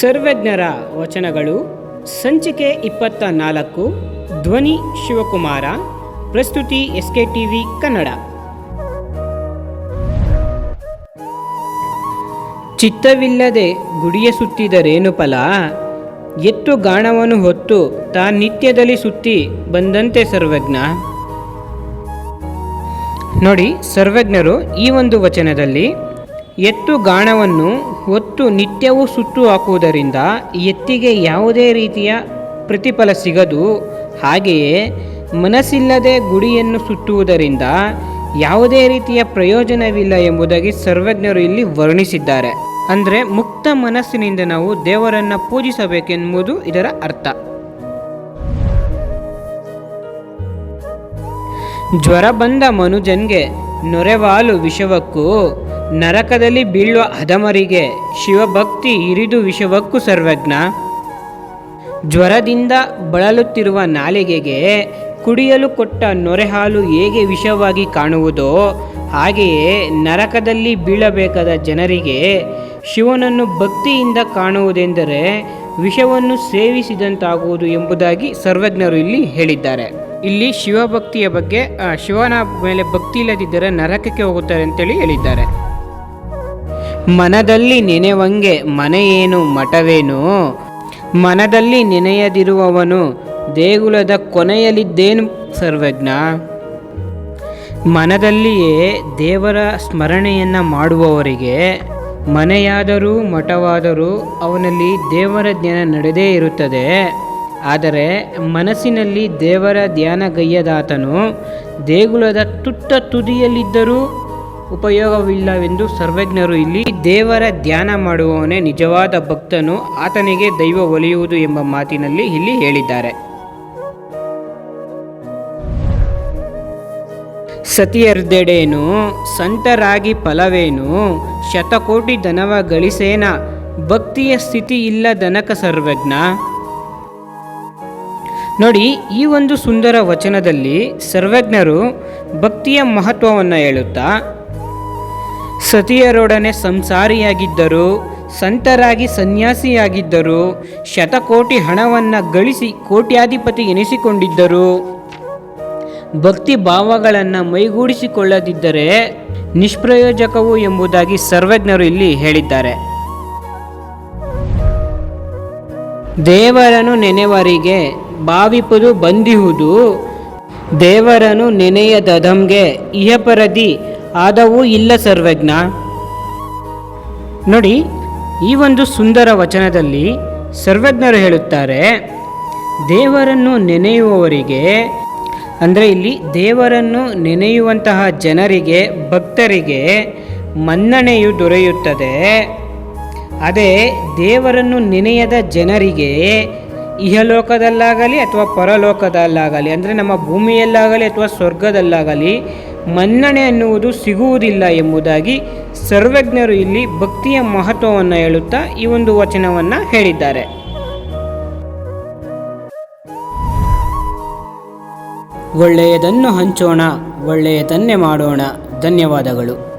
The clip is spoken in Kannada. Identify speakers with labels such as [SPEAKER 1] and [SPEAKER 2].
[SPEAKER 1] ಸರ್ವಜ್ಞರ ವಚನಗಳು, ಸಂಚಿಕೆ ಇಪ್ಪತ್ತ ನಾಲ್ಕು ಧ್ವನಿ ಶಿವಕುಮಾರ, ಪ್ರಸ್ತುತಿ S K T V Kannada. ಚಿತ್ತವಿಲ್ಲದೆ ಗುಡಿಯ ಸುತ್ತಿದರೇನು ಫಲ? ಎತ್ತು ಗಾಣವನ್ನು ಹೊತ್ತು ತಾ ನಿತ್ಯದಲ್ಲಿ ಸುತ್ತಿ ಬಂದಂತೆ ಸರ್ವಜ್ಞ. ನೋಡಿ, ಸರ್ವಜ್ಞರು ಈ ಒಂದು ವಚನದಲ್ಲಿ ಎತ್ತು ಗಾಣವನ್ನು ಹೊತ್ತು ನಿತ್ಯವೂ ಸುತ್ತು ಹಾಕುವುದರಿಂದ ಎತ್ತಿಗೆ ಯಾವುದೇ ರೀತಿಯ ಪ್ರತಿಫಲ ಸಿಗದು, ಹಾಗೆಯೇ ಮನಸ್ಸಿಲ್ಲದೆ ಗುಡಿಯನ್ನು ಸುತ್ತುವುದರಿಂದ ಯಾವುದೇ ರೀತಿಯ ಪ್ರಯೋಜನವಿಲ್ಲ ಎಂಬುದಾಗಿ ಸರ್ವಜ್ಞರು ಇಲ್ಲಿ ವರ್ಣಿಸಿದ್ದಾರೆ. ಅಂದರೆ ಮುಕ್ತ ಮನಸ್ಸಿನಿಂದ ನಾವು ದೇವರನ್ನು ಪೂಜಿಸಬೇಕೆಂಬುದು ಇದರ ಅರ್ಥ. ಜ್ವರ ಬಂದ ಮನುಜನ್ಗೆ ನೊರೆವಾಲು ವಿಷವಕ್ಕೂ ನರಕದಲ್ಲಿ ಬೀಳುವ ಅಧಮರಿಗೆ ಶಿವಭಕ್ತಿ ಇರಿದು ವಿಷವಕ್ಕೂ ಸರ್ವಜ್ಞ. ಜ್ವರದಿಂದ ಬಳಲುತ್ತಿರುವ ನಾಲಿಗೆಗೆ ಕುಡಿಯಲು ಕೊಟ್ಟ ನೊರೆಹಾಲು ಹೇಗೆ ವಿಷವಾಗಿ ಕಾಣುವುದೋ, ಹಾಗೆಯೇ ನರಕದಲ್ಲಿ ಬೀಳಬೇಕಾದ ಜನರಿಗೆ ಶಿವನನ್ನು ಭಕ್ತಿಯಿಂದ ಕಾಣುವುದೆಂದರೆ ವಿಷವನ್ನು ಸೇವಿಸಿದಂತಾಗುವುದು ಎಂಬುದಾಗಿ ಸರ್ವಜ್ಞರು ಇಲ್ಲಿ ಹೇಳಿದ್ದಾರೆ. ಇಲ್ಲಿ ಶಿವಭಕ್ತಿಯ ಬಗ್ಗೆ ಶಿವನ ಮೇಲೆ ಭಕ್ತಿ ಇಲ್ಲದಿದ್ದರೆ ನರಕಕ್ಕೆ ಹೋಗುತ್ತಾರೆ ಅಂತೇಳಿ ಹೇಳಿದ್ದಾರೆ. ಮನದಲ್ಲಿ ನೆನೆವಂಗೆ ಮನೆಯೇನು ಮಠವೇನು? ಮನದಲ್ಲಿ ನೆನೆಯದಿರುವವನು ದೇಗುಲದ ಕೊನೆಯಲ್ಲಿದ್ದೇನು ಸರ್ವಜ್ಞ? ಮನದಲ್ಲಿಯೇ ದೇವರ ಸ್ಮರಣೆಯನ್ನು ಮಾಡುವವರಿಗೆ ಮನೆಯಾದರೂ ಮಠವಾದರೂ ಅವನಲ್ಲಿ ದೇವರ ಜ್ಞಾನ ನಡೆದೇ ಇರುತ್ತದೆ. ಆದರೆ ಮನಸ್ಸಿನಲ್ಲಿ ದೇವರ ಧ್ಯಾನಗೈಯದಾತನು ದೇಗುಲದ ತುಟ್ಟ ತುದಿಯಲ್ಲಿದ್ದರೂ ಉಪಯೋಗವಿಲ್ಲವೆಂದು ಸರ್ವಜ್ಞರು ಇಲ್ಲಿ ದೇವರ ಧ್ಯಾನ ಮಾಡುವವನೇ ನಿಜವಾದ ಭಕ್ತನು, ಆತನಿಗೆ ದೈವ ಒಲಿಯುವುದು ಎಂಬ ಮಾತಿನಲ್ಲಿ ಇಲ್ಲಿ ಹೇಳಿದ್ದಾರೆ. ಸತಿಯರ್ದೆಡೇನು, ಸಂತರಾಗಿ ಫಲವೇನು, ಶತಕೋಟಿ ಧನವ ಗಳಿಸೇನ, ಭಕ್ತಿಯ ಸ್ಥಿತಿ ಇಲ್ಲ ದನಕ ಸರ್ವಜ್ಞ. ನೋಡಿ, ಈ ಒಂದು ಸುಂದರ ವಚನದಲ್ಲಿ ಸರ್ವಜ್ಞರು ಭಕ್ತಿಯ ಮಹತ್ವವನ್ನು ಹೇಳುತ್ತಾ ಸತಿಯರೊಡನೆ ಸಂಸಾರಿಯಾಗಿದ್ದರು, ಸಂತರಾಗಿ ಸನ್ಯಾಸಿಯಾಗಿದ್ದರು, ಶತಕೋಟಿ ಹಣವನ್ನು ಗಳಿಸಿ ಕೋಟ್ಯಾಧಿಪತಿ ಎನಿಸಿಕೊಂಡಿದ್ದರು. ಭಕ್ತಿ ಭಾವಗಳನ್ನು ಮೈಗೂಡಿಸಿಕೊಳ್ಳದಿದ್ದರೆ ನಿಷ್ಪ್ರಯೋಜಕವು ಎಂಬುದಾಗಿ ಸರ್ವಜ್ಞರು ಇಲ್ಲಿ ಹೇಳಿದ್ದಾರೆ. ದೇವರನ್ನು ನೆನೆವರಿಗೆ ಬಾವಿಪುದು ಬಂದಿಹುದು, ದೇವರನ್ನು ನೆನೆಯದದಂಗೆ ಇಹಪರದಿ ಆದವೂ ಇಲ್ಲ ಸರ್ವಜ್ಞ. ನೋಡಿ, ಈ ಒಂದು ಸುಂದರ ವಚನದಲ್ಲಿ ಸರ್ವಜ್ಞರು ಹೇಳುತ್ತಾರೆ, ದೇವರನ್ನು ನೆನೆಯುವವರಿಗೆ, ಅಂದರೆ ಇಲ್ಲಿ ದೇವರನ್ನು ನೆನೆಯುವಂತಹ ಜನರಿಗೆ, ಭಕ್ತರಿಗೆ ಮನ್ನಣೆಯು ದೊರೆಯುತ್ತದೆ. ಅದೇ ದೇವರನ್ನು ನೆನೆಯದ ಜನರಿಗೆ ಇಹಲೋಕದಲ್ಲಾಗಲಿ ಅಥವಾ ಪರಲೋಕದಲ್ಲಾಗಲಿ, ಅಂದರೆ ನಮ್ಮ ಭೂಮಿಯಲ್ಲಾಗಲಿ ಅಥವಾ ಸ್ವರ್ಗದಲ್ಲಾಗಲಿ, ಮನ್ನಣೆ ಅನ್ನುವುದು ಸಿಗುವುದಿಲ್ಲ ಎಂಬುದಾಗಿ ಸರ್ವಜ್ಞರು ಇಲ್ಲಿ ಭಕ್ತಿಯ ಮಹತ್ವವನ್ನು ಹೇಳುತ್ತಾ ಈ ಒಂದು ವಚನವನ್ನು ಹೇಳಿದ್ದಾರೆ. ಒಳ್ಳೆಯದನ್ನು ಹಂಚೋಣ, ಒಳ್ಳೆಯದನ್ನೇ ಮಾಡೋಣ. ಧನ್ಯವಾದಗಳು.